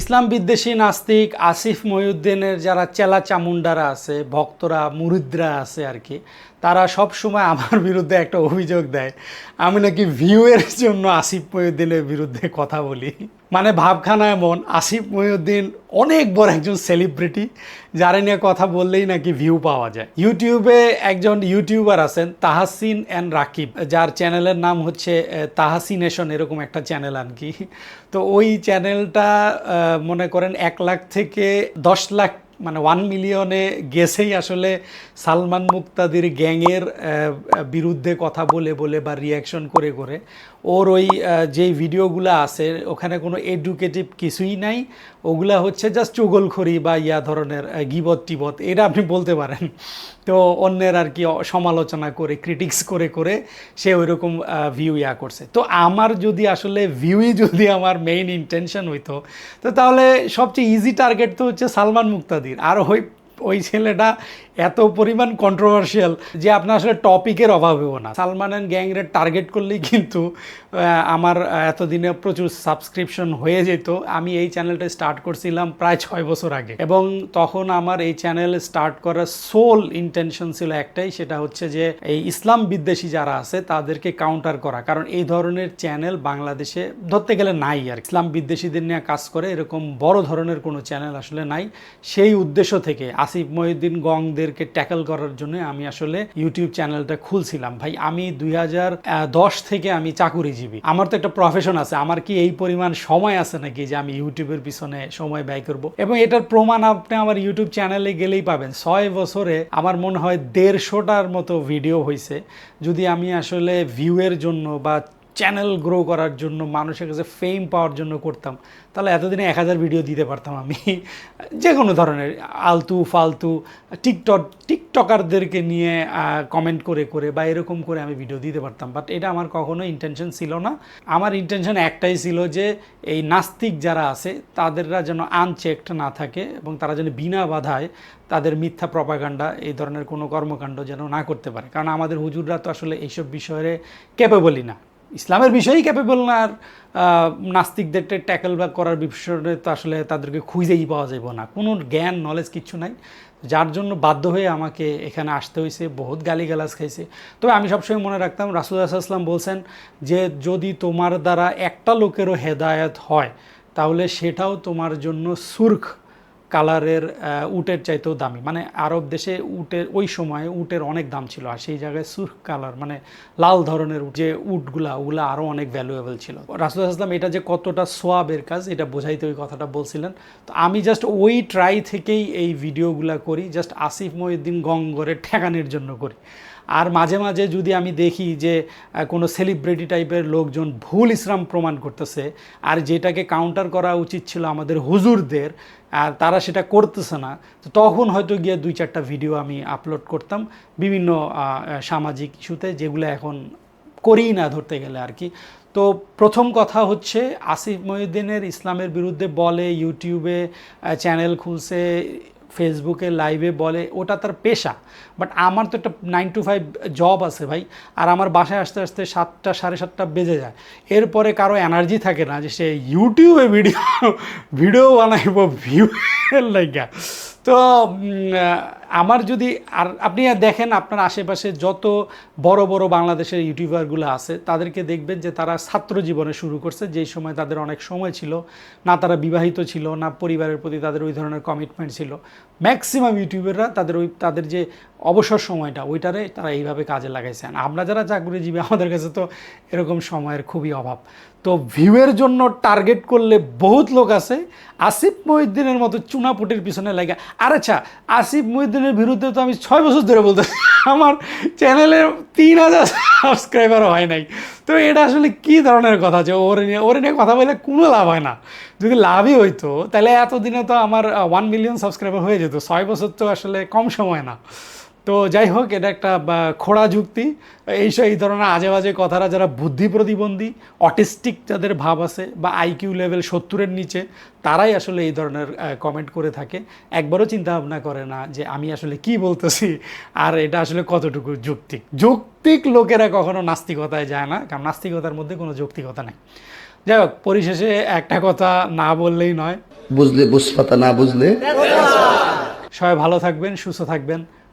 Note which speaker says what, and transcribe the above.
Speaker 1: ইসলাম বিদ্বেষী নাস্তিক আসিফ মহিউদ্দিনের যারা চেলা চামুন্ডারা আছে, ভক্তরা, মুরিদরা আছে আর কি, তারা সব সময় আমার বিরুদ্ধে একটা অভিযোগ দেয়। আমি নাকি ভিউয়ের জন্য আসিফ মহিউদ্দিনের বিরুদ্ধে কথা বলি। মানে ভাবখানা এমন, আসিফ মহিউদ্দিন অনেক বড় একজন সেলিব্রিটি যারা নিয়ে কথা বললেই নাকি ভিউ পাওয়া যায়। ইউটিউবে একজন ইউটিউবার আছেন, তাহাসিন অ্যান্ড রাকিব, যার চ্যানেলের নাম হচ্ছে তাহাসিনেশন এরকম একটা চ্যানেল আর কি তো ওই চ্যানেলটা মনে করেন এক লাখ থেকে দশ লাখ মানে ওয়ান মিলিয়নে গেছেই আসলে সালমান মুক্তাদির গ্যাংয়ের বিরুদ্ধে কথা বলে বলে বা রিয়াকশন করে করে। ওর ওই যেই ভিডিওগুলো আছে, ওখানে কোনো এডুকেটিভ কিছুই নাই। ওগুলা হচ্ছে জাস্ট চুগলখড়ি বা ইয়া ধরনের গিবত টিবত, এটা আপনি বলতে পারেন। তো অন্যের আর কি সমালোচনা করে ক্রিটিক্স করে করে সে ওইরকম ভিউ ইয়া করছে। তো আমার যদি আসলে ভিউই যদি আমার মেইন ইন্টেনশন হইতো, তো তাহলে সবচেয়ে ইজি টার্গেট তো হচ্ছে সালমান আর ওই ওই ছেলেটা এত পরিমাণ কন্ট্রোভার্সিয়াল যে আপনার আসলে টপিকের অভাবেও না। সালমান অ্যান্ড গ্যাংরের টার্গেট করলেই কিন্তু আমার এতদিনে প্রচুর সাবস্ক্রিপশন হয়ে যেত। আমি এই চ্যানেলটা স্টার্ট করছিলাম প্রায় ছয় বছর আগে। এবং তখন আমার এই চ্যানেল স্টার্ট করার সোল ইন্টেনশন ছিল একটাই, সেটা হচ্ছে যে এই ইসলাম বিদ্বেষী যারা আছে, তাদেরকে কাউন্টার করা। কারণ এই ধরনের চ্যানেল বাংলাদেশে ধরতে গেলে নাই আর ইসলাম বিদ্বেষীদের নিয়ে কাজ করে এরকম বড় ধরনের কোনো চ্যানেল আসলে নাই। সেই উদ্দেশ্য থেকে আসিফ মহিউদ্দিন গংদেরকে ট্যাকল করার জন্য আমি আসলে ইউটিউব চ্যানেলটা খুলছিলাম। ভাই, আমি দুই দশ থেকে আমি চাকুরিজীবী। আমার তো একটা প্রফেশন আছে। আমার কি এই পরিমাণ সময় আছে নাকি যে আমি ইউটিউবের পিছনে সময় ব্যয় করব? এবং এটার প্রমাণ আপনি আমার ইউটিউব চ্যানেলে গেলেই পাবেন। ছয় বছরে আমার মনে হয় দেড়শোটার মতো ভিডিও হয়েছে যদি আমি আসলে ভিউয়ের জন্য বা চ্যানেল গ্রো করার জন্য, মানুষের কাছে ফেম পাওয়ার জন্য করতাম। তাহলে এতদিনে এক হাজার ভিডিও দিতে পারতাম আমি। যে কোনো ধরনের, আলতু, ফালতু, টিকটক, টিকটকারদেরকে নিয়ে কমেন্ট করে করে বা এরকম করে আমি ভিডিও দিতে পারতাম। বাট এটা আমার কখনো ইন্টেনশন ছিল না। আমার ইন্টেনশন একটাই ছিল যে, এই নাস্তিক যারা আছে, তাদেররা যেন আনচেকড না থাকে এবং তারা যেন বিনা বাধায় তাদের মিথ্যা প্রপাগান্ডা এই ধরনের কোনো কর্মকাণ্ড যেন না করতে পারে। কারণ আমাদের হুজুররা তো আসলে এইসব বিষয়ে ক্যাপেবলই না। ইসলামের বিষয়েই ক্যাপেবল না আর আহ, নাস্তিকদেরকে ট্যাকেল বা করার বিষয়ে তো আসলে তাদেরকে খুঁজেই পাওয়া যাবে না। কোনো জ্ঞান নলেজ কিচ্ছু নাই। যার জন্য বাধ্য হয়ে আমাকে এখানে আসতে হয়েছে বহুত গালিগালাজ খাইছে। তবে আমি সবসময় মনে রাখতাম রাসুল আসলাম বলছেন যে যদি তোমার দ্বারা একটা লোকেরও হেদায়ত হয় তাহলে সেটাও তোমার জন্য সুর্খ। কালারের উটের চাইতেও দামি। মানে আরব দেশে উটের, ওই সময় উটের অনেক দাম ছিল আর সেই জায়গায় সুর্খ কালার মানে লাল ধরনের যে উটগুলা, ওগুলা আরও অনেক ভ্যালুয়েবল ছিল। রাসুল আসলাম এটা যে কতটা সোয়াবের কাজ, এটা বোঝাইতে ওই কথাটা বলছিলেন। তো আমি জাস্ট ওই ট্রাই থেকেই এই ভিডিওগুলা করি জাস্ট আসিফ মহিউদ্দিন গঙ্গরে ঠেকানোর জন্য করি। আর মাঝে মাঝে যদি আমি দেখি যে কোনো সেলিব্রিটি টাইপের লোকজন ভুল ইসলাম প্রমাণ করতেছে, আর যেটাকে কাউন্টার করা উচিত ছিল আমাদের হুজুরদের আর তারা সেটা করতেছে না। তো তখন হয়তো গিয়ে দুই চারটা ভিডিও আমি আপলোড করতাম বিভিন্ন সামাজিক ইস্যুতে যেগুলো এখন করি না ধরতে গেলে আর কি। তো প্রথম কথা হচ্ছে আসিফ মহিউদ্দিনের ইসলামের বিরুদ্ধে বলে, ইউটিউবে চ্যানেল খুলছে ফেসবুকে লাইভে বলে, ওটা তার পেশা। বাট আমার তো একটা নাইন টু ফাইভ জব আছে ভাই, আর আমার বাসায় আসতে আসতে সাতটা, সাড়ে সাতটা বেজে যায়। এরপরে কারও এনার্জি থাকে না যে সে ইউটিউবে ভিডিও ভিডিও বানাইব ভিউ লাইগা তো আমার যদি, আর আপনি দেখেন আপনার আশেপাশে যত বড় বড় বাংলাদেশের ইউটিউবারগুলো আছে, তাদেরকে দেখবেন যে তারা ছাত্র জীবনে শুরু করছে, যেই সময় তাদের অনেক সময় ছিল, না তারা বিবাহিত ছিল, না পরিবারের প্রতি তাদের ওই ধরনের কমিটমেন্ট ছিল। ম্যাক্সিমাম ইউটিউবাররা তাদের ওই, তাদের যে অবসর সময়টা, ওইটারে তারা এইভাবে কাজে লাগাইছেন আমরা যারা চাকরিজীবী, আমাদের কাছে তো এরকম সময়ের খুবই অভাব। তো ভিউয়ের জন্য টার্গেট করলে বহুত লোক আছে, আসিফ মহিউদ্দিনের মতো চুনাপুটির পিছনে লাগে, আর আচ্ছা আসিফ মহিউদ্দিনের বিরুদ্ধে তো আমি ছয় বছর ধরে বলতে আমার চ্যানেলে তিন হাজার সাবস্ক্রাইবারও হয় নাই। তো এটা আসলে কি ধরনের কথা যে ওর নিয়ে ওর নিয়ে কথা বলে কোনো লাভ হয় না। যদি লাভই হইতো, তাহলে এতদিনে তো আমার ওয়ান মিলিয়ন সাবস্ক্রাইবার হয়ে যেত, ছয় বছর তো আসলে কম সময় না। তো যাই হোক এটা একটা খোড়া যুক্তি। এইসব এই ধরনের আজে বাজে কথারা যারা বুদ্ধি প্রতিবন্ধী অটিস্টিক যাদের ভাব আছে বা আইকিউ লেভেল সত্তরের নিচে তারাই আসলে এই ধরনের কমেন্ট করে থাকে। একবারও চিন্তা ভাবনা করে না যে আমি আসলে কি বলতেছি আর এটা আসলে কতটুকু যৌক্তিক। যৌক্তিক লোকেরা কখনো নাস্তিকতায় যায় না কারণ নাস্তিকতার মধ্যে কোনো যৌক্তিকতা নেই। যাই হোক পরিশেষে একটা কথা না বললেই নয়।
Speaker 2: বুঝলে বুঝপাতা না বুঝলে।
Speaker 1: সবাই ভালো থাকবেন সুস্থ থাকবেন।